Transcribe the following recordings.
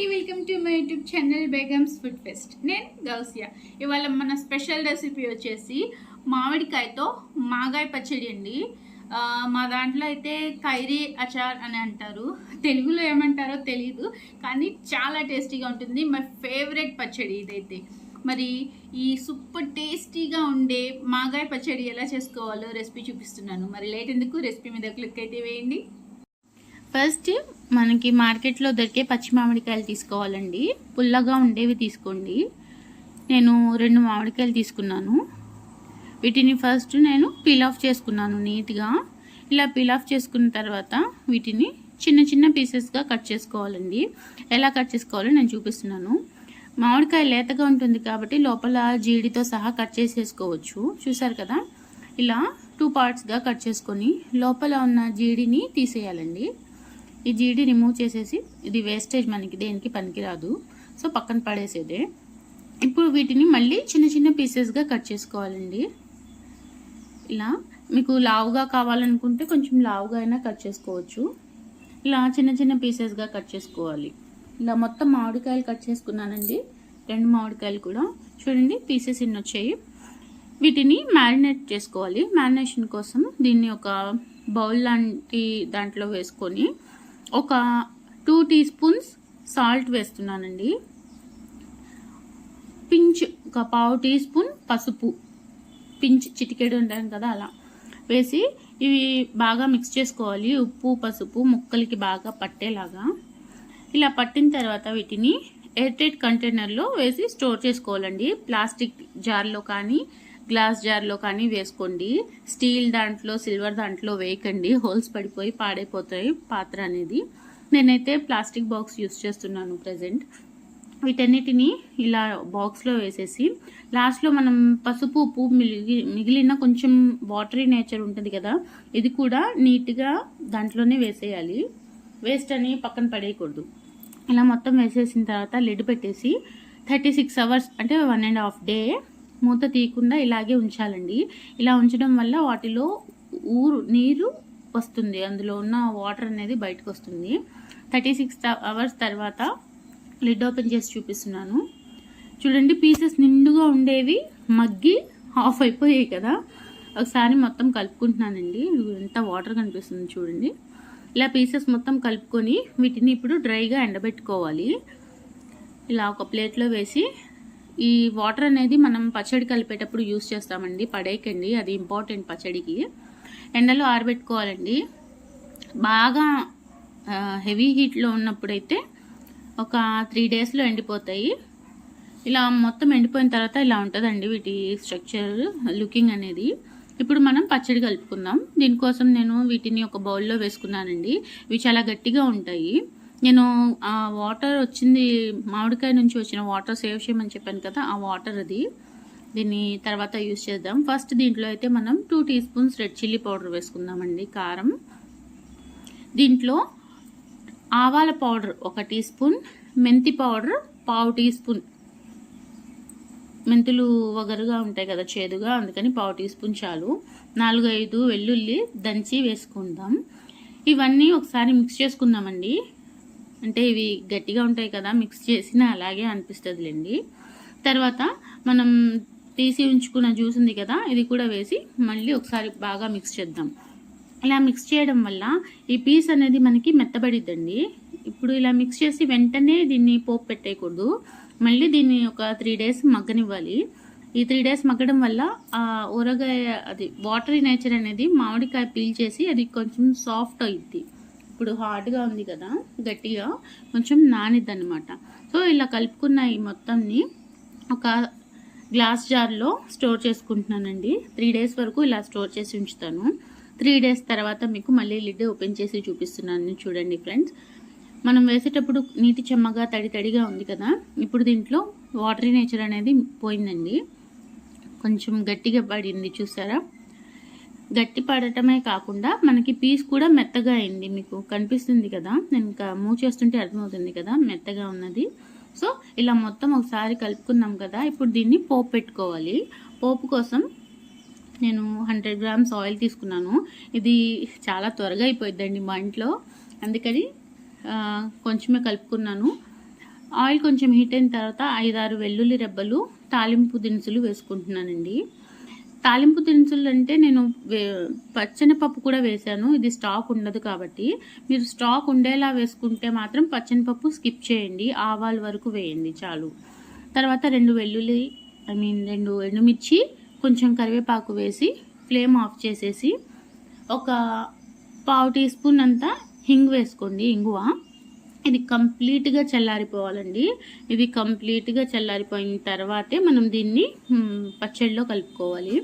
Party welcome to my YouTube channel Begums food fest. నేను గౌసియా. ఇవాళ మన స్పెషల్ రెసిపీ వచ్చేసి మామిడికాయతో మాగాయ పచ్చడి అండి. మా దాంట్లో అయితే కైరీ అచార్ అని అంటారు. తెలుగులో ఏమంటారో తెలియదు కానీ చాలా టేస్టీగా ఉంటుంది. మై ఫేవరెట్ పచ్చడి ఇదైతే. మరి ఈ సూపర్ టేస్టీగా ఉండే మాగాయ పచ్చడి ఎలా చేసుకోవాలో రెసిపీ చూపిస్తున్నాను. మరి లేట్ ఎందుకు? రెసిపీ మీద క్లిక్ అయితే వేయండి. ఫస్ట్ మనకి మార్కెట్లో దొరికే పచ్చి మామిడికాయలు తీసుకోవాలండి. పుల్లగా ఉండేవి తీసుకోండి. నేను రెండు మామిడికాయలు తీసుకున్నాను. వీటిని ఫస్ట్ నేను పీల్ ఆఫ్ చేసుకున్నాను నీట్గా. ఇలా పీల్ ఆఫ్ చేసుకున్న తర్వాత వీటిని చిన్న చిన్న పీసెస్గా కట్ చేసుకోవాలండి. ఎలా కట్ చేసుకోవాలో నేను చూపిస్తున్నాను. మామిడికాయ లేతగా ఉంటుంది కాబట్టి లోపల జీడితో సహా కట్ చేసేసుకోవచ్చు. చూసారు కదా? ఇలా టూ పార్ట్స్గా కట్ చేసుకొని లోపల ఉన్న జీడిని తీసేయాలండి. ఈ జీడి రిమూవ్ చేసేసి ఇది వేస్టేజ్ మనకి దేనికి పనికిరాదు. సో పక్కన పడేసేదే. ఇప్పుడు వీటిని మళ్ళీ చిన్న చిన్న పీసెస్గా కట్ చేసుకోవాలండి. ఇలా మీకు లావుగా కావాలనుకుంటే కొంచెం లావుగా అయినా కట్ చేసుకోవచ్చు. ఇలా చిన్న చిన్న పీసెస్గా కట్ చేసుకోవాలి. ఇలా మొత్తం మామిడికాయలు కట్ చేసుకున్నానండి. రెండు మామిడికాయలు కూడా. చూడండి పీసెస్ ఇన్ని వచ్చాయి. వీటిని మ్యారినేట్ చేసుకోవాలి. మ్యారినేషన్ కోసం దీన్ని ఒక బౌల్ లాంటి దాంట్లో వేసుకొని ఒక టూ టీ స్పూన్స్ సాల్ట్ వేస్తున్నానండి. పించ్ ఒక పావు టీ స్పూన్ పసుపు. పించ్ చిటికెడు ఉంటాను కదా అలా. వేసి ఇవి బాగా మిక్స్ చేసుకోవాలి. ఉప్పు పసుపు ముక్కలకి బాగా పట్టేలాగా. ఇలా పట్టిన తర్వాత వీటిని ఎయిర్ టైట్ కంటైనర్లో వేసి స్టోర్ చేసుకోవాలండి. ప్లాస్టిక్ జార్లో కానీ గ్లాస్ జార్లో కానీ వేసుకోండి. స్టీల్ దాంట్లో సిల్వర్ దాంట్లో వేయకండి. హోల్స్ పడిపోయి పాడైపోతాయి పాత్ర అనేది. నేనైతే ప్లాస్టిక్ బాక్స్ యూస్ చేస్తున్నాను ప్రజెంట్ వీటన్నిటిని ఇలా బాక్స్లో వేసేసి లాస్ట్లో మనం పసుపు ఉప్పు మిగిలి మిగిలిన కొంచెం వాటరీ నేచర్ ఉంటుంది కదా ఇది కూడా నీట్గా దాంట్లోనే వేసేయాలి. వేస్ట్ అని పక్కన పడేయకూడదు. ఇలా మొత్తం వేసేసిన తర్వాత లిడ్ పెట్టేసి థర్టీ సిక్స్ అవర్స్ అంటే వన్ అండ్ హాఫ్ డే మూత తీయకుండా ఇలాగే ఉంచాలండి. ఇలా ఉంచడం వల్ల వాటిలో ఊరు నీరు వస్తుంది. అందులో ఉన్న వాటర్ అనేది బయటకు వస్తుంది. థర్టీ సిక్స్ అవర్స్ తర్వాత లిడ్ ఓపెన్ చేసి చూపిస్తున్నాను. చూడండి పీసెస్ నిండుగా ఉండేవి మగ్గి ఆఫ్ అయిపోయాయి కదా. ఒకసారి మొత్తం కలుపుకుంటున్నానండి. ఎంత వాటర్ కనిపిస్తుంది చూడండి. ఇలా పీసెస్ మొత్తం కలుపుకొని వీటిని ఇప్పుడు డ్రైగా ఎండబెట్టుకోవాలి. ఇలా ఒక ప్లేట్లో వేసి ఈ వాటర్ అనేది మనం పచ్చడి కలిపేటప్పుడు యూస్ చేస్తామండి. పడేయకండి. అది ఇంపార్టెంట్ పచ్చడికి. ఎండలో ఆరబెట్టుకోవాలండి. బాగా హెవీ హీట్లో ఉన్నప్పుడైతే ఒక త్రీ డేస్లో ఎండిపోతాయి. ఇలా మొత్తం ఎండిపోయిన తర్వాత ఇలా ఉంటుందండి వీటి స్ట్రక్చర్ లుకింగ్ అనేది. ఇప్పుడు మనం పచ్చడి కలుపుకుందాం. దీనికోసం నేను వీటిని ఒక బౌల్లో వేసుకున్నానండి. ఇవి చాలా గట్టిగా ఉంటాయి. నేను ఆ వాటర్ వచ్చింది మామిడికాయ నుంచి వచ్చిన వాటర్ సేవ్ చేయమని చెప్పాను కదా ఆ వాటర్ అది. దీన్ని తర్వాత యూస్ చేద్దాం. ఫస్ట్ దీంట్లో అయితే మనం two teaspoons red chilli powder వేసుకుందామండి కారం. దీంట్లో ఆవాల పౌడర్ ఒక టీ స్పూన్ మెంతి పౌడర్ పావు టీ స్పూన్. మెంతులు వగరుగా ఉంటాయి కదా చేదుగా అందుకని పావు టీ స్పూన్ చాలు. నాలుగు ఐదు వెల్లుల్లి దంచి వేసుకుందాం. ఇవన్నీ ఒకసారి మిక్స్ చేసుకుందామండి. అంటే ఇవి గట్టిగా ఉంటాయి కదా మిక్స్ చేసిన అలాగే అనిపిస్తుందిలేండి. తర్వాత మనం తీసి ఉంచుకున్న జ్యూస్ ఉంది కదా ఇది కూడా వేసి మళ్ళీ ఒకసారి బాగా మిక్స్ చేద్దాం. ఇలా మిక్స్ చేయడం వల్ల ఈ పీస్ అనేది మనకి మెత్తబడిద్దండి. ఇప్పుడు ఇలా మిక్స్ చేసి వెంటనే దీన్ని పోపు పెట్టేయకూడదు. మళ్ళీ దీన్ని ఒక త్రీ డేస్ మగ్గనివ్వాలి. ఈ త్రీ డేస్ మగ్గడం వల్ల ఆ ఊరగాయ అది వాటరీ నేచర్ అనేది మామిడికాయ పీల్ చేసి అది కొంచెం సాఫ్ట్ అవుద్ది ఇప్పుడు హార్డ్గా ఉంది కదా గట్టిగా కొంచెం నానిద్ది అనమాట సో ఇలా కలుపుకున్న ఈ మొత్తంని ఒక గ్లాస్ జార్లో స్టోర్ చేసుకుంటున్నానండి. త్రీ డేస్ వరకు ఇలా స్టోర్ చేసి ఉంచుతాను. త్రీ డేస్ తర్వాత మీకు మళ్ళీ లిడ్ ఓపెన్ చేసి చూపిస్తున్నాను. చూడండి ఫ్రెండ్స్ మనం వేసేటప్పుడు నీటి చెమ్మగా తడి తడిగా ఉంది కదా ఇప్పుడు దీంట్లో వాటరీ నేచర్ అనేది పోయిందండి. కొంచెం గట్టిగా పడింది చూసారా? గట్టి పడటమే కాకుండా మనకి పీస్ కూడా మెత్తగా అయింది మీకు కనిపిస్తుంది కదా? నేను ఇంకా మూవ్ చేస్తుంటే అర్థమవుతుంది కదా? మెత్తగా ఉన్నది. సో ఇలా మొత్తం ఒకసారి కలుపుకున్నాం కదా? ఇప్పుడు దీన్ని పోపు పెట్టుకోవాలి. పోపు కోసం నేను హండ్రెడ్ గ్రామ్స్ ఆయిల్ తీసుకున్నాను. ఇది చాలా త్వరగా అయిపోయిద్దండి మా ఇంట్లో. అందుకని కొంచెమే కలుపుకున్నాను. ఆయిల్ కొంచెం హీట్ అయిన తర్వాత ఐదారు వెల్లుల్లి రెబ్బలు తాలింపు దినుసులు వేసుకుంటున్నానండి. తాలింపు దినుసులు అంటే నేను వే- పచ్చనిపప్పు కూడా వేశాను. ఇది స్టాక్ ఉండదు కాబట్టి. మీరు స్టాక్ ఉండేలా వేసుకుంటే మాత్రం పచ్చని పప్పు స్కిప్ చేయండి. ఆవాల వరకు వేయండి చాలు. తర్వాత రెండు వెల్లుల్లి ఐ మీన్ రెండు ఎండుమిర్చి కొంచెం కరివేపాకు వేసి ఫ్లేమ్ ఆఫ్ చేసేసి ఒక పావు టీ స్పూన్ అంతా హింగ్ వేసుకోండి ఇంగువ. ఇది కంప్లీట్గా చల్లారిపోవాలండి. ఇది కంప్లీట్గా చల్లారిపోయిన తర్వాతే మనం దీన్ని పచ్చడిలో కలుపుకోవాలి.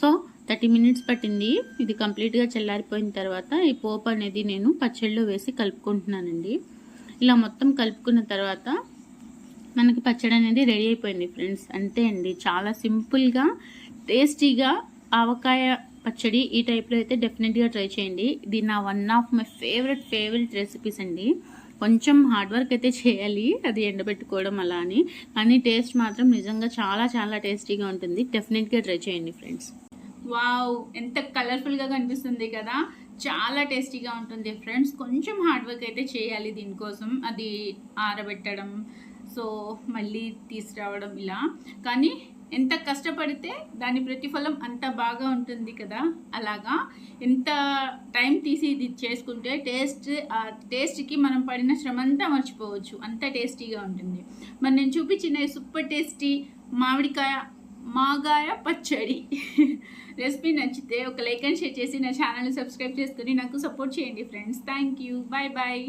సో థర్టీ మినిట్స్ పట్టింది. ఇది కంప్లీట్గా చల్లారిపోయిన తర్వాత ఈ పోపు అనేది నేను పచ్చడిలో వేసి కలుపుకుంటున్నానండి. ఇలా మొత్తం కలుపుకున్న తర్వాత మనకి పచ్చడి అనేది రెడీ అయిపోయింది ఫ్రెండ్స్. అంతే అండి. చాలా సింపుల్గా టేస్టీగా ఆవకాయ పచ్చడి ఈ టైప్లో అయితే డెఫినెట్గా ట్రై చేయండి. ఇది నా one of my favourite favourite recipes అండి. కొంచెం హార్డ్ వర్క్ అయితే చేయాలి అది ఎండబెట్టుకోవడం అలా అని. కానీ టేస్ట్ మాత్రం నిజంగా చాలా చాలా టేస్టీగా ఉంటుంది. డెఫినెట్గా ట్రై చేయండి ఫ్రెండ్స్ వావ్ ఎంత కలర్ఫుల్గా కనిపిస్తుంది కదా. చాలా టేస్టీగా ఉంటుంది ఫ్రెండ్స్ కొంచెం హార్డ్ వర్క్ అయితే చేయాలి దీనికోసం. అది ఆరబెట్టడం సో మళ్ళీ తీసుకురావడం ఇలా. కానీ ఎంత కష్టపడితే దాని ప్రతిఫలం అంత బాగా ఉంటుంది కదా అలాగా. ఎంత టైం తీసి ఇది చేసుకుంటే టేస్ట్ ఆ టేస్ట్కి మనం పడిన శ్రమ అంతా మర్చిపోవచ్చు. అంత టేస్టీగా ఉంటుంది. మరి నేను చూపించిన సూపర్ టేస్టీ మామిడికాయ మాగాయ పచ్చడి రెసిపీ నచ్చితే ఒక లైక్ అండ్ షేర్ చేసి నా ఛానల్ని సబ్స్క్రైబ్ చేసుకుని నాకు సపోర్ట్ చేయండి friends. Thank you bye bye.